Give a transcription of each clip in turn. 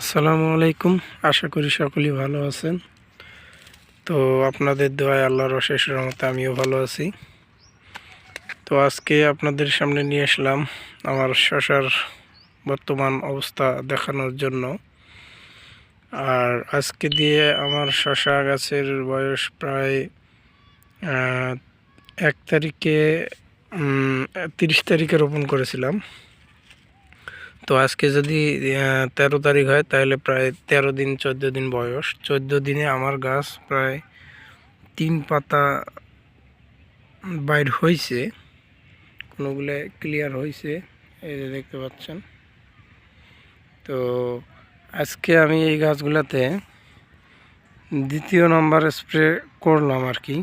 আসসালামু আলাইকুম। আশা করি সকলেই ভালো আছেন। তো আপনাদের দোয়ায় আল্লাহর অশেষ রহমতে আমিও ভালো আছি। তো আজকে আপনাদের সামনে নিয়ে আসলাম আমার শশার বর্তমান অবস্থা দেখানোর জন্য। আর আজকে দিয়ে আমার শশা গাছের বয়স প্রায় এক তারিখে তিরিশ তারিখে রোপণ করেছিলাম। তো আজকে যদি তেরো তারিখ হয়, তাহলে প্রায় তেরো দিন, চোদ্দ দিন বয়স। চোদ্দ দিনে আমার গাছ প্রায় তিন পাতা বাইর হয়েছে কোনোগুলো ক্লিয়ার হয়েছে এই যে দেখতে পাচ্ছেন। তো আজকে আমি এই গাছগুলোতে দ্বিতীয় নম্বর স্প্রে করলাম আর কি।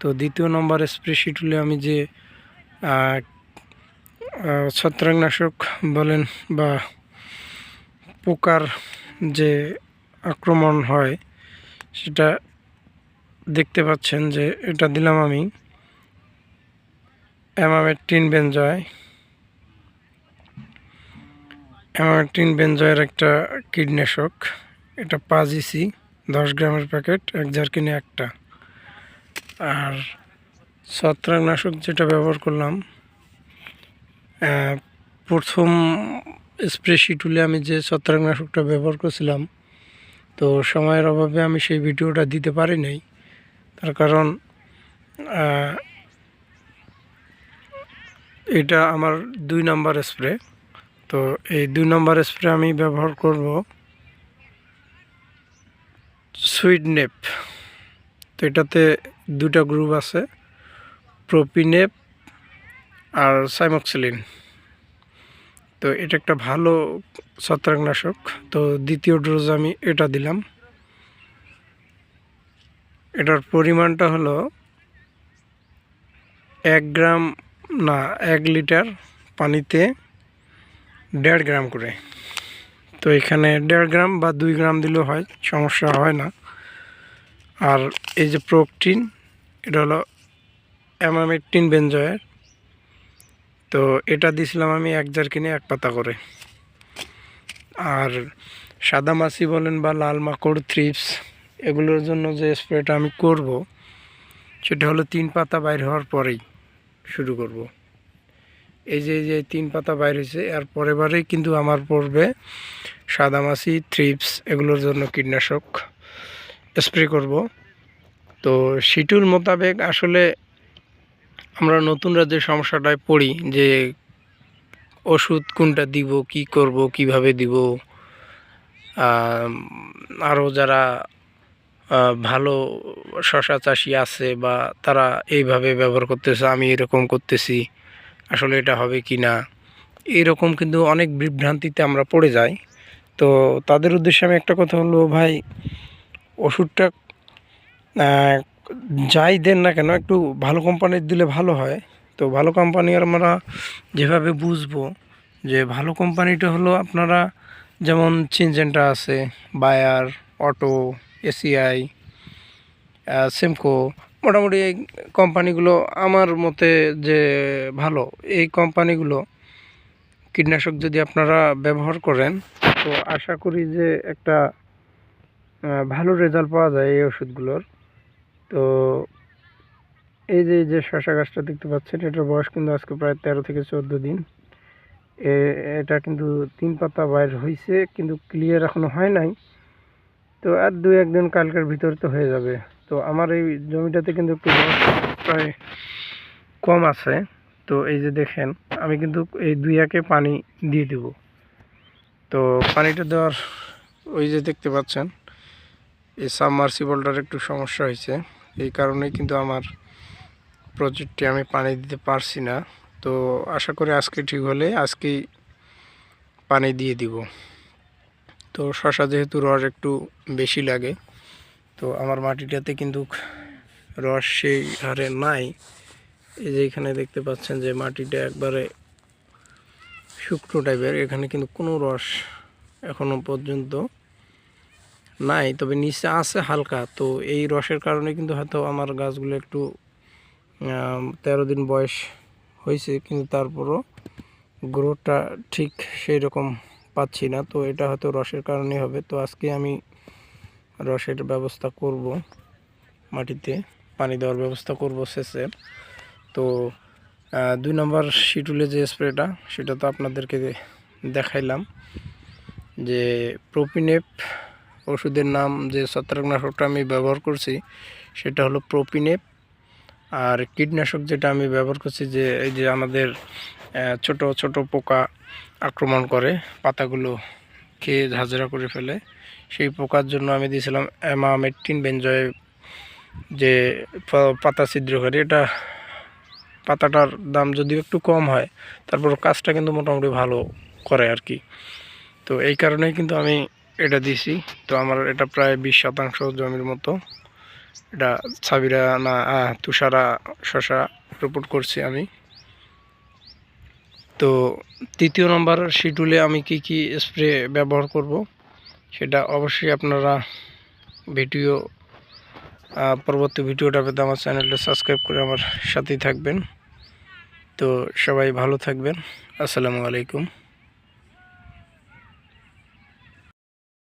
তো দ্বিতীয় নম্বর স্প্রে শিটুলে আমি যে ছত্রাকনাশক বলেন বা পোকার যে আক্রমণ হয়, সেটা দেখতে পাচ্ছেন যে এটা দিলাম আমি। অ্যামামেটিন বেনজয়। অ্যামামেটিন বেঞ্জয়ের একটা কীটনাশক। এটা পাঁচ ইসি, দশ গ্রামের প্যাকেট, এক জারকিনে একটা। আর ছত্রাকনাশক যেটা ব্যবহার করলাম প্রথম স্প্রে শিটুলে আমি যে ছত্রাকনাশকটা ব্যবহার করছিলাম, তো সময়ের অভাবে আমি সেই ভিডিওটা দিতে পারি নাই। তার কারণ এটা আমার দুই নাম্বার স্প্রে তো এই দুই নাম্বার স্প্রে আমি ব্যবহার করব সুইডনেপ তো এটাতে দুটা গ্রুপ আছে প্রোপিনেপ আর সাইমক্সিলিন। তো এটা একটা ভালো ছত্রাকনাশক। তো দ্বিতীয় ডোজ আমি এটা দিলাম। এটার পরিমাণটা হলো এক গ্রাম, না, এক লিটার পানিতে দেড় গ্রাম করে। তো এখানে দেড় গ্রাম বা দুই গ্রাম দিলেও হয়, সমস্যা হয় না। আর এই যে প্রোকটিন এটা হলো অ্যামামেকটিন বেনজয়ের তো এটা দিছিলাম আমি এক জার কিনে এক পাতা করে। আর সাদা মাছি বলেন বা লাল মাকড় থ্রিপস এগুলোর জন্য যে স্প্রেটা আমি করব, সেটা হলো তিন পাতা বাইর হওয়ার পরেই শুরু করব। এই যে যে তিন পাতা বাইর হয়েছে আর পরের বারেই কিন্তু আমার পড়বে সাদা মাছি থ্রিপস এগুলোর জন্য কীটনাশক স্প্রে করব। তো শিটুল মোতাবেক আসলে আমরা নতুনরা যে সমস্যাটায় পড়ি যে ওষুধ কোনটা দিব, কি করব, কীভাবে দিব আরও যারা ভালো শশা চাষি আছে বা তারা এইভাবে ব্যবহার করতেছে, আমি এরকম করতেছি, আসলে এটা হবে কি না এইরকম কিন্তু অনেক বিভ্রান্তিতে আমরা পড়ে যাই। তো তাদের উদ্দেশ্যে আমি একটা কথা বলব, ভাই, ওষুধটা যাই দেন না কেন, একটু ভালো কোম্পানির দিলে ভালো হয়। তো ভালো কোম্পানি আমরা যেভাবে বুঝব যে ভালো কোম্পানিটা হলো আপনারা যেমন চিনজেন্টা আছে বায়ার অটো এসিআই সেমকো মোটামুটি এই কোম্পানিগুলো আমার মতে যে ভালো। এই কোম্পানিগুলো কীটনাশক যদি আপনারা ব্যবহার করেন, তো আশা করি যে একটা ভালো রেজাল্ট পাওয়া যায় এই ওষুধগুলোর। তো এই যে যে শশা গাছটা দেখতে পাচ্ছেন, এটার বয়স কিন্তু আজকে প্রায় তেরো থেকে চোদ্দ দিন। এটা কিন্তু তিন পাতা বাইর হয়েছে কিন্তু ক্লিয়ার এখনও হয় নাই। তো আর দুই একদিন কালকের ভিতর তো হয়ে যাবে। তো আমার এই জমিটাতে কিন্তু একটু প্রায় কম আছে। তো এই যে দেখেন, আমি কিন্তু এই দুই একে পানি দিয়ে দেব। তো পানিটা দেওয়ার ওই যে দেখতে পাচ্ছেন, এই সাবমার্সিবলটার একটু সমস্যা হয়েছে এই কারণেই কিন্তু আমার প্রজেক্টটি আমি পানি দিতে পারছি না। তো আশা করি আজকে ঠিক হলে আজকেই পানি দিয়ে দিব। তো শশা যেহেতু রস একটু বেশি লাগে, তো আমার মাটিটাতে কিন্তু রস সেই হারে নাই। এই যে এখানে দেখতে পাচ্ছেন যে মাটিটা একবারে শুকনো টাইপের এখানে কিন্তু কোনো রস এখনও পর্যন্ত নাই, তবে নিচে আছে হালকা। তো এই রসের কারণে কিন্তু হয়তো আমার গাছগুলো একটু তেরো দিন বয়স হয়েছে, কিন্তু তারপরও গ্রোথটা ঠিক সেই রকম পাচ্ছি না। তো এটা হয়তো রসের কারণে হবে। তো আজকে আমি রসের ব্যবস্থা করব, মাটিতে পানি দেওয়ার ব্যবস্থা করব সেচের। তো দুই নম্বর শিটুলে যে স্প্রেটা, সেটা তো আপনাদেরকে দেখাইলাম যে প্রোপিনেপ ওষুধের নাম যে ছত্রাকনাশকটা আমি ব্যবহার করছি, সেটা হলো প্রোপিনেপ। আর কীটনাশক যেটা আমি ব্যবহার করছি যে, এই যে আমাদের ছোট ছোট পোকা আক্রমণ করে, পাতাগুলো খেয়ে ঝাঁঝরা করে ফেলে, সেই পোকার জন্য আমি দিয়েছিলাম অ্যামামেট্টিন বেঞ্জয় যে পাতা ছিদ্রকারী এটা পাতাটার দাম যদিও একটু কম হয় তারপর কাজটা কিন্তু মোটামুটি ভালো করে আর কি। তো এই কারণেই কিন্তু আমি এটা দিছি। তো আমার এটা প্রায় বিশ শতাংশ জমির মতো। এটা ছাবিরা না তুষারা শশা রিপোর্ট করছি আমি। তো তৃতীয় নম্বর শিডিউলে আমি কি কি স্প্রে ব্যবহার করব, সেটা অবশ্যই আপনারা ভিডিও পরবর্তী ভিডিওটা পেতে আমার চ্যানেলটা সাবস্ক্রাইব করে আমার সাথেই থাকবেন। তো সবাই ভালো থাকবেন। আসসালামু আলাইকুম।